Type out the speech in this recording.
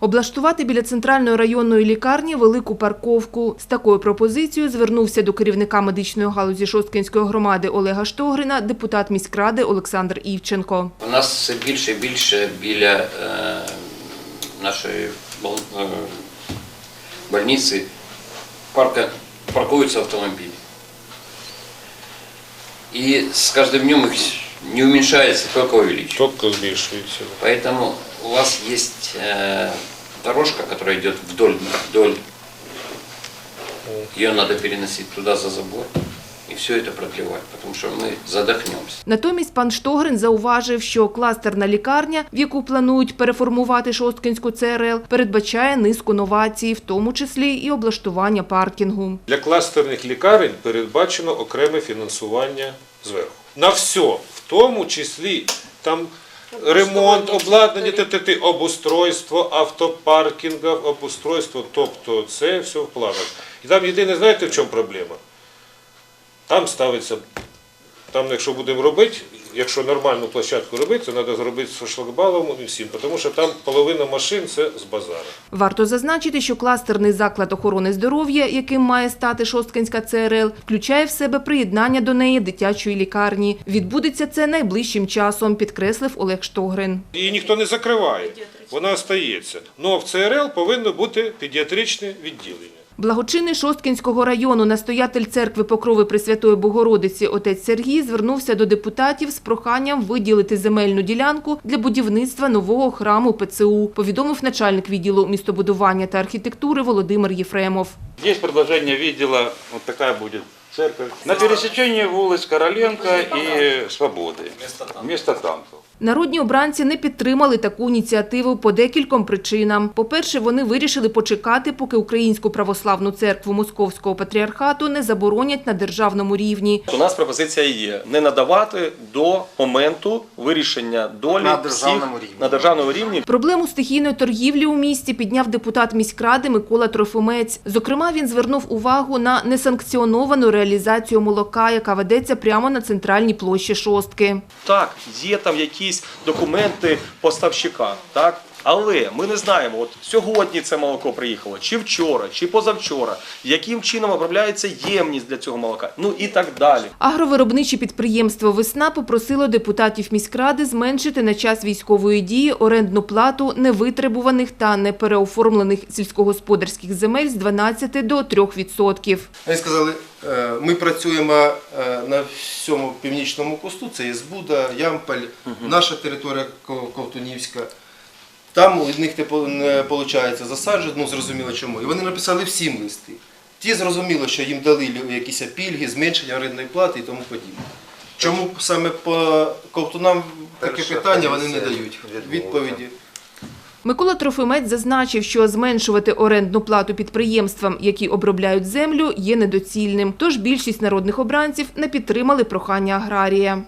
Облаштувати біля центральної районної лікарні велику парковку. З такою пропозицією звернувся до керівника медичної галузі Шосткинської громади Олега Штогрина депутат міськради Олександр Івченко. У нас все більше і більше біля е, нашої е, больниці парка, паркуються автомобілі. І з кожним днем їх не уменьшается, только увеличивается. Топка збільшується. Поэтому у вас есть э, дорожка, которая идет вдоль, вдоль. Ее надо переносить туда за забор и все это продлевать, потому что мы задохнемся. Натомість пан Штогрин зауважив, що кластерна лікарня, в яку планують переформувати Шосткинську ЦРЛ, передбачає низку новацій, в тому числі і облаштування паркінгу. Для кластерних лікарень передбачено окреме фінансування зверху. На все, в тому числі там ремонт, обладнання, ТТТ, обустройство, автопаркінгів, обустройство, тобто це все в планах. І там єдине, знаєте, в чому проблема? Там ставиться, там, якщо будемо робити, якщо нормальну площадку робити, то треба зробити з шлагбаумом і всім, тому що там половина машин це з базару. Варто зазначити, що кластерний заклад охорони здоров'я, яким має стати Шосткинська ЦРЛ, включає в себе приєднання до неї дитячої лікарні. Відбудеться це найближчим часом, підкреслив Олег Штогрин. Її ніхто не закриває, вона остається. Але в ЦРЛ повинно бути педіатричне відділення. Благочинний Шосткінського району настоятель церкви Покрови Пресвятої Богородиці отець Сергій звернувся до депутатів з проханням виділити земельну ділянку для будівництва нового храму ПЦУ, повідомив начальник відділу містобудування та архітектури Володимир Єфремов. Здесь предложение видела, вот такая будет церковь. На пересечении улиц Короленко и Свободы. Вместо танков. Народні обранці не підтримали таку ініціативу по декільком причинам. По-перше, вони вирішили почекати, поки Українську православну церкву Московського патріархату не заборонять на державному рівні. У нас пропозиція є не надавати до моменту вирішення долі На всіх державному рівні. на державному рівні. Проблему стихійної торгівлі у місті підняв депутат міськради Микола Трофимець. Зокрема, він звернув увагу на несанкціоновану реалізацію молока, яка ведеться прямо на центральній площі шостки. Так, є там якісь документи поставщика, так. Але ми не знаємо, от сьогодні це молоко приїхало, чи вчора, чи позавчора, яким чином обробляється ємність для цього молока, ну і так далі. Агровиробниче підприємство «Весна» попросило депутатів міськради зменшити на час військової дії орендну плату невитребуваних та непереоформлених сільськогосподарських земель з 12 до 3%. Вони сказали, е, ми працюємо е, на всьому північному кусту, це є Збуда, Ямпель, наша територія Ковтунівська. Там у них не не виходить засаджувати, ну зрозуміло чому. І вони написали всім листи. Ті зрозуміло, що їм дали якісь пільги, зменшення орендної плати і тому подібне. Чому саме по ковтунам таке питання вони не дають відповіді. Микола Трофимець зазначив, що зменшувати орендну плату підприємствам, які обробляють землю, є недоцільним. Тож більшість народних обранців не підтримали прохання аграрія.